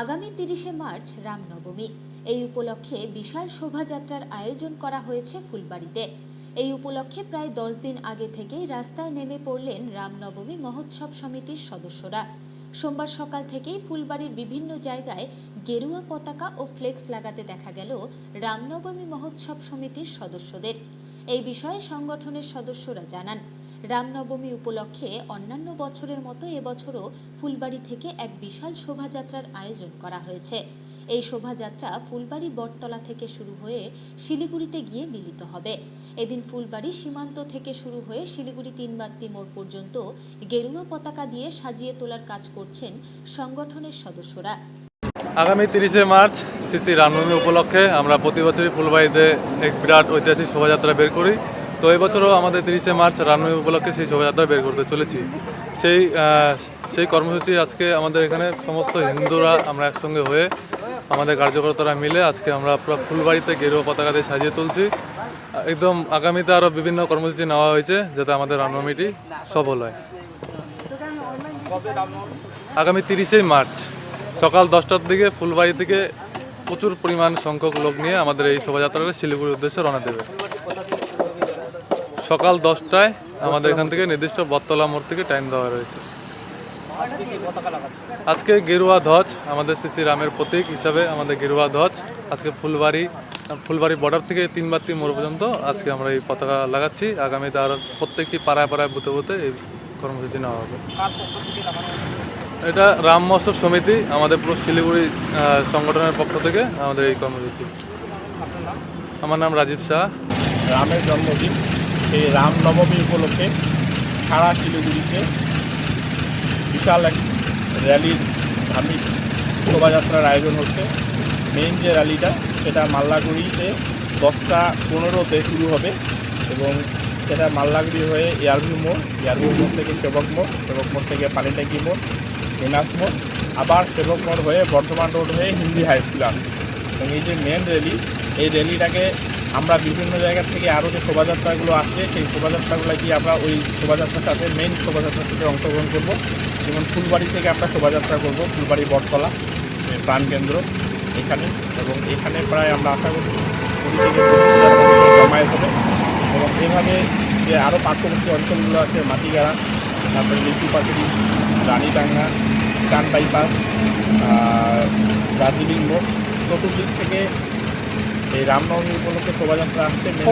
আগামী তিরিশে মার্চ রামনবমী। এই উপলক্ষে বিশাল শোভাযাত্রার আয়োজন করা হয়েছে ফুলবাড়িতে। এই উপলক্ষে প্রায় দশ দিন আগে থেকেই রাস্তায় নেমে পড়লেন রামনবমী মহোৎসব সমিতির সদস্যরা। সোমবার সকাল থেকেই ফুলবাড়ির বিভিন্ন জায়গায় গেরুয়া পতাকা ও ফ্লেক্স লাগাতে দেখা গেল রামনবমী মহোৎসব সমিতির সদস্যদের। এই বিষয়ে সংগঠনের সদস্যরা জানান রামনবমী উপলক্ষে অন্যান্য বছরের মতো এবছরও ফুলবাড়ি থেকে এক বিশাল শোভাযাত্রার আয়োজন করা হয়েছে। এই শোভাযাত্রা ফুলবাড়ি বটতলা থেকে শুরু হয়ে শিলিগুড়িতে গিয়ে মিলিত হবে। এদিন ফুলবাড়ি সীমান্ত থেকে শুরু হয়ে শিলিগুড়ি তিনবাত্তি মোড় পর্যন্ত গেরুয়া পতাকা দিয়ে সাজিয়ে তোলার কাজ করছেন সংগঠনের সদস্যরা। আগামী তিরিশে মার্চ শ্রী রামনবমী উপলক্ষে আমরা প্রতি বছরই ফুলবাড়িতে এক বিরাট ঐতিহাসিক শোভাযাত্রা বের করি। তো এবছরও আমাদের তিরিশে মার্চ রামনবমী উপলক্ষে সেই শোভাযাত্রা বের করতে চলেছি। সেই সেই কর্মসূচি আজকে আমাদের এখানে সমস্ত হিন্দুরা আমরা একসঙ্গে হয়ে আমাদের কার্যকর্তারা মিলে আজকে আমরা পুরো ফুলবাড়িতে গেরুয়া পতাকা দিয়ে সাজিয়ে তুলছি। একদম আগামীতে আরও বিভিন্ন কর্মসূচি নেওয়া হয়েছে যাতে আমাদের রামনবমীটি সফল হয়। আগামী তিরিশে মার্চ সকাল দশটার দিকে ফুলবাড়ি থেকে প্রচুর পরিমাণ সংখ্যক লোক নিয়ে আমাদের এই শোভাযাত্রাটা শিলিগুড়ির উদ্দেশ্যে রওনা দেবে। সকাল দশটায় আমাদের এখান থেকে নির্দিষ্ট বটতলা মোড় থেকে টাইম দেওয়া রয়েছে। আজকে গেরুয়া ধ্বজ আমাদের শ্রী রামের প্রতীক হিসাবে আমাদের গেরুয়া ধ্বজ। আজকে ফুলবাড়ি ফুলবাড়ি বর্ডার থেকে তিন বাত্তি মোড় পর্যন্ত আজকে আমরা এই পতাকা লাগাচ্ছি। আগামীতে আরও প্রত্যেকটি পাড়ায় পাড়ায় বুথে বুথে এই কর্মসূচি নেওয়া হবে। এটা রাম মহোৎসব সমিতি, আমাদের পুরো শিলিগুড়ি সংগঠনের পক্ষ থেকে আমাদের এই কর্মসূচি। আমার নাম রাজীব শাহ। রামের জন্মদিন। এই রামনবমী উপলক্ষে সারা শিলিগুড়িতে বিশাল এক র্যালির ধার্মিক শোভাযাত্রার আয়োজন হচ্ছে। মেইন যে র্যালিটা, সেটা মাল্লাগুড়িতে দশটা পনেরোতে শুরু হবে এবং সেটা মাল্লাগুড়ি হয়ে এয়ারভিউ মোড় এয়ারভিউ মোড় থেকে সেবক মোড় সেবক মোড় থেকে পানিট্যাঙ্কি মোড় বেনাস মোড়, আবার সেবক মোড় হয়ে বর্ধমান রোড হয়ে হিন্দি হাই স্কুল আসবে। এবং এই যে মেন র্যালি এই র্যালিটাকে আমরা বিভিন্ন জায়গা থেকে আরও যে শোভাযাত্রাগুলো আসছে, সেই শোভাযাত্রাগুলো কি আমরা ওই শোভাযাত্রার সাথে মেইন শোভাযাত্রার সাথে অংশগ্রহণ করব। যেমন ফুলবাড়ি থেকে আমরা শোভাযাত্রা করব, ফুলবাড়ি বটতলা প্রাণকেন্দ্র এখানে। এবং এখানে প্রায় আমরা আশা করছি জমায়েত হবে। এবং এভাবে যে আরও পার্শ্ববর্তী অঞ্চলগুলো আছে, মাটিগাড়া, তারপরে লিচু পাখিরি রানীডাঙ্গা কান বাইপাস দার্জিলিং মোড়, চতুর্দিক থেকে এই রামনবমী উপলক্ষে শোভাযাত্রা আসছে।